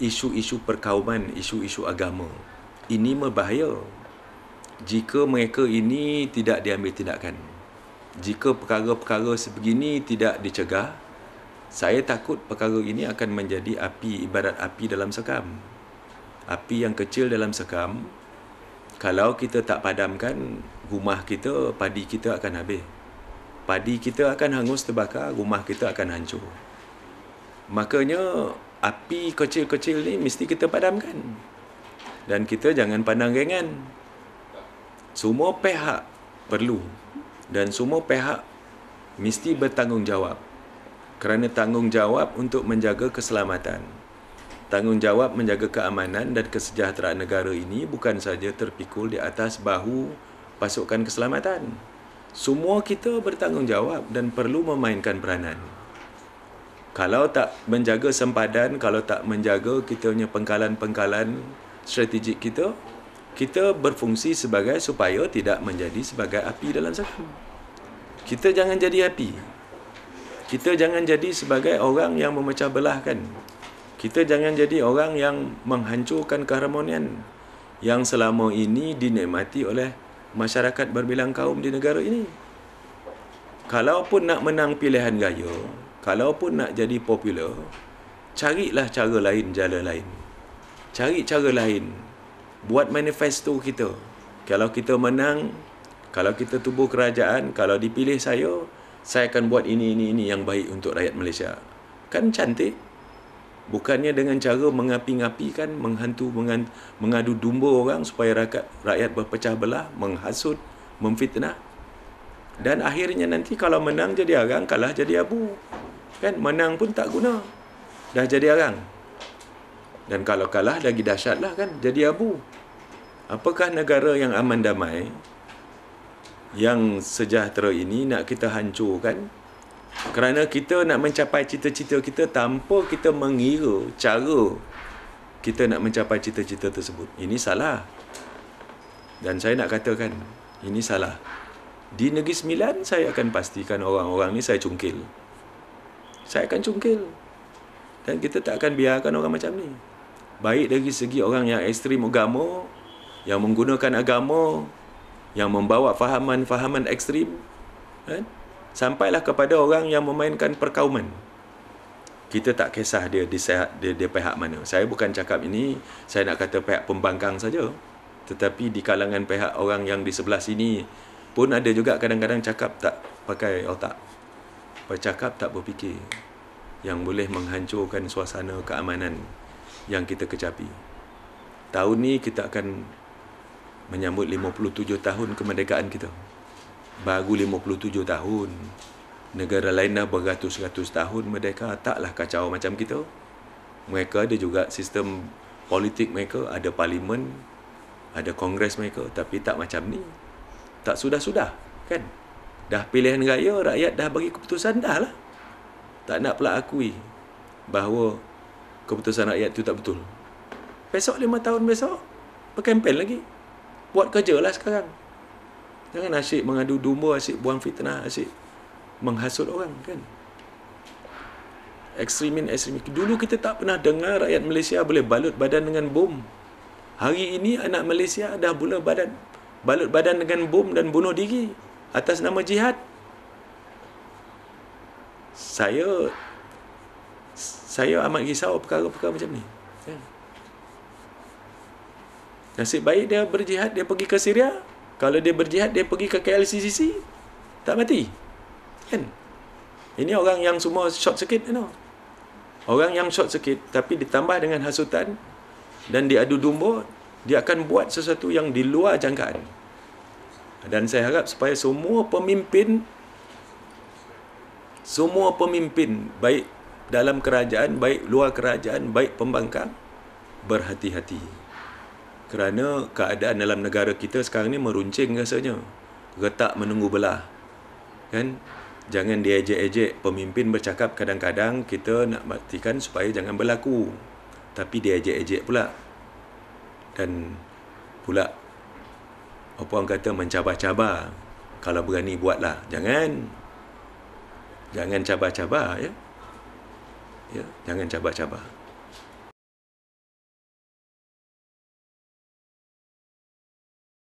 isu-isu perkauman, isu-isu agama. Ini berbahaya jika mereka ini tidak diambil tindakan. Jika perkara-perkara sebegini tidak dicegah, saya takut perkara ini akan menjadi api ibarat api dalam sekam. Api yang kecil dalam sekam, kalau kita tak padamkan, rumah kita, padi kita akan habis. Padi kita akan hangus terbakar, rumah kita akan hancur. Makanya, api kecil-kecil ni mesti kita padamkan. Dan kita jangan pandang ringan. Semua pihak perlu dan semua pihak mesti bertanggungjawab kerana tanggungjawab untuk menjaga keselamatan. Tanggungjawab menjaga keamanan dan kesejahteraan negara ini bukan saja terpikul di atas bahu pasukan keselamatan. Semua kita bertanggungjawab dan perlu memainkan peranan. Kalau tak menjaga sempadan, kalau tak menjaga kita punya pengkalan-pengkalan strategik kita, kita berfungsi sebagai supaya tidak menjadi sebagai api dalam sekam. Kita jangan jadi api. Kita jangan jadi sebagai orang yang memecah belahkan. Kita jangan jadi orang yang menghancurkan keharmonian yang selama ini dinikmati oleh masyarakat berbilang kaum di negara ini. Kalaupun nak menang pilihan gaya, kalaupun nak jadi popular, carilah cara lain, jalan lain. Cari cara lain. Buat manifesto kita. Kalau kita menang, kalau kita tubuh kerajaan, kalau dipilih saya, saya akan buat ini, ini, ini yang baik untuk rakyat Malaysia. Kan cantik? Bukannya dengan cara mengapi-ngapikan, menghantu, mengadu domba orang supaya rakyat, rakyat berpecah belah, menghasut, memfitnah. Dan akhirnya nanti kalau menang jadi arang, kalah jadi abu. Kan menang pun tak guna. Dah jadi arang. Dan kalau kalah lagi dahsyatlah kan, jadi abu. Apakah negara yang aman damai yang sejahtera ini nak kita hancurkan kerana kita nak mencapai cita-cita kita tanpa kita mengira cara kita nak mencapai cita-cita tersebut. Ini salah. Dan saya nak katakan, ini salah. Di Negeri Sembilan, saya akan pastikan orang-orang ni saya cungkil. Saya akan cungkil. Dan kita tak akan biarkan orang macam ni. Baik dari segi orang yang ekstrim agama, yang menggunakan agama yang membawa fahaman-fahaman ekstrim kan? sampailah kepada orang yang memainkan perkauman kita tak kisah dia di dia, dia pihak mana saya bukan cakap ini saya nak kata pihak pembangkang saja tetapi di kalangan pihak orang yang di sebelah sini pun ada juga kadang-kadang cakap tak pakai otak bercakap tak berfikir yang boleh menghancurkan suasana keamanan yang kita kecapi tahun ni kita akan menyambut 57 tahun kemerdekaan kita. Baru 57 tahun. Negara lain dah beratus-ratus tahun merdeka. Taklah kacau macam kita. Mereka ada juga sistem politik mereka. Ada parlimen. Ada kongres mereka. Tapi tak macam ni. Tak sudah-sudah. Kan? Dah pilihan raya, rakyat dah bagi keputusan dah lah. Tak nak pula akui bahawa keputusan rakyat itu tak betul. Besok lima tahun besok, berkempen lagi. Buat kerja lah sekarang. Jangan asyik mengadu domba, asyik buang fitnah, asyik menghasut orang kan. Ekstremin, ekstremin. Dulu kita tak pernah dengar rakyat Malaysia boleh balut badan dengan bom. Hari ini anak Malaysia dah mula badan balut badan dengan bom dan bunuh diri atas nama jihad. Saya saya amat risau perkara-perkara macam ni. Kan? Nasib baik dia berjihad, dia pergi ke Syria. Kalau dia berjihad, dia pergi ke KLCCC. Tak mati. Kan? Ini orang yang semua short circuit. You know? Orang yang short circuit, tapi ditambah dengan hasutan dan diadu domba, dia akan buat sesuatu yang di luar jangkaan. Dan saya harap supaya semua pemimpin, semua pemimpin, baik dalam kerajaan, baik luar kerajaan, baik pembangkang, berhati-hati. Kerana keadaan dalam negara kita sekarang ni meruncing rasanya. Retak menunggu belah kan? Jangan diejek-ejek pemimpin bercakap kadang-kadang kita nak matikan supaya jangan berlaku. Tapi diejek-ejek pula. Dan pula apa orang kata mencabar-cabar. Kalau berani buatlah. Jangan. Jangan cabar-cabar ya. Ya jangan cabar-cabar